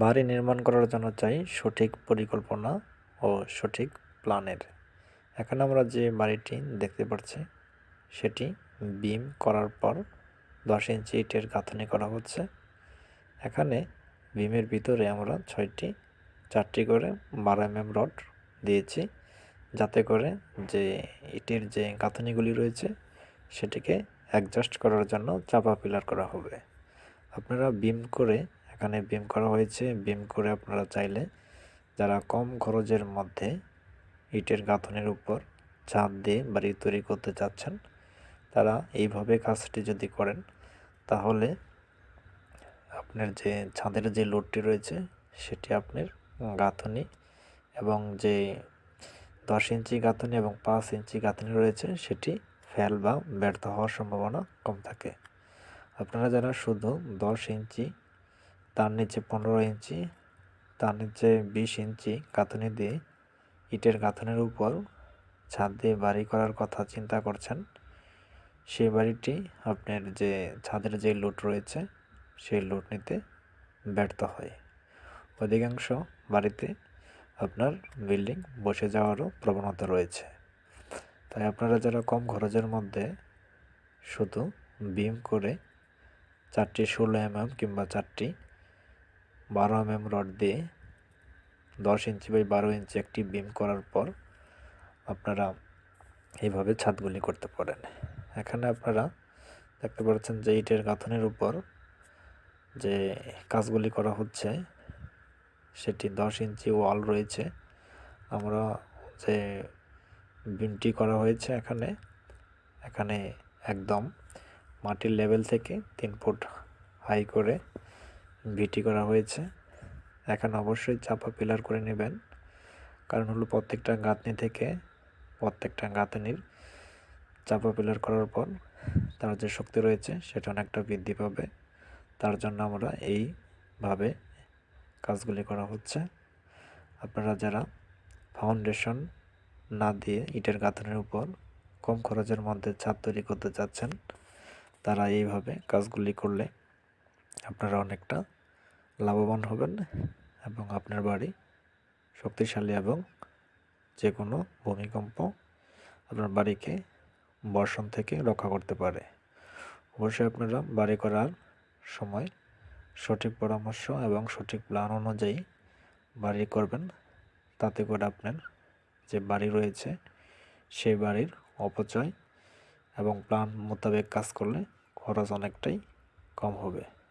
বাড়ি নির্মাণ করার জন্য চাই সঠিক পরিকল্পনা ও সঠিক প্ল্যানের। এখানে আমরা যে বাড়িটি দেখতে পাচ্ছি, সেটি বিম করার পর দশ ইঞ্চি ইটের গাঁথনি করা হচ্ছে। এখানে বিমের ভিতরে আমরা ছয়টি, চারটি করে বারো এম রড দিয়েছি, যাতে করে যে ইটের যে গাঁথনিগুলি রয়েছে, সেটিকে অ্যাডজাস্ট করার জন্য চাপা পিলার করা হবে। আপনারা বিম করে এখানে বিম করা হয়েছে। বিম করে আপনারা চাইলে যারা কম খরচের মধ্যে ইটের গাঁথনের উপর ছাদ দিয়ে বাড়ি তৈরি করতে চাচ্ছেন, তারা এইভাবে কাজটি যদি করেন, তাহলে আপনার যে ছাদের যে লোডটি রয়েছে, সেটি আপনার গাঁথনি এবং যে দশ ইঞ্চি গাঁথনি এবং পাঁচ ইঞ্চি গাঁথনি রয়েছে, সেটি ফেল বা ব্যর্থ হওয়ার সম্ভাবনা কম থাকে। আপনারা যারা শুধু দশ ইঞ্চি তার নিচে পনেরো ইঞ্চি, তার নিচে বিশ ইঞ্চি গাঁথনি দিয়ে ইটের গাঁথনের উপর ছাদ দিয়ে বাড়ি করার কথা চিন্তা করছেন। সেই বাড়িটি আপনার যে ছাদের যে লোড রয়েছে, সেই লোড নিতে ব্যর্থ হয়। অধিকাংশ বাড়িতে আপনার বিল্ডিং বসে যাওয়ারও প্রবণতা রয়েছে। তাই আপনারা যারা কম খরচের মধ্যে শুধু বিম করে চারটি ষোলো এম এম কিংবা চারটি বারো এমএম রড দিয়ে দশ ইঞ্চি বাই বারো ইঞ্চি একটি বিম করার পর আপনারা এইভাবে ছাদগুলি করতে পারেন। এখানে আপনারা দেখতে পাচ্ছেন যে ইটের গাঁথনের উপর যে কাজগুলি করা হচ্ছে, সেটি দশ ইঞ্চি ওয়াল রয়েছে। আমরা যে বিমটি করা হয়েছে এখানে এখানে একদম মাটির লেভেল থেকে তিন ফুট হাই করে ভিটি করা হয়েছে। এখানে অবশ্যই চাপা পিলার করে নেবেন। কারণ হলো প্রত্যেকটা গাঁথনি থেকে প্রত্যেকটা গাঁথনির চাপা পিলার করার পর তার যে শক্তি রয়েছে সেটা অনেকটা বৃদ্ধি পাবে। তার জন্য আমরা এইভাবে কাজগুলি করা হচ্ছে। আপনারা যারা ফাউন্ডেশন না দিয়ে ইটের গাঁথনের উপর কম খরচের মধ্যে ছাদ তৈরি করতে চাচ্ছেন, তারা এইভাবে কাজগুলি করলে আপনারা অনেকটা লাভবান হবেন এবং আপনার বাড়ি শক্তিশালী এবং যে কোনো ভূমিকম্প আপনার বাড়িকে বর্ষণ থেকে রক্ষা করতে পারে। অবশ্যই আপনারা বাড়ি করার সময় সঠিক পরামর্শ এবং সঠিক প্ল্যান অনুযায়ী বাড়ি করবেন। তাতে করে আপনার যে বাড়ি রয়েছে, সেই বাড়ির অপচয় এবং প্ল্যান মোতাবেক কাজ করলে খরচ অনেকটাই কম হবে।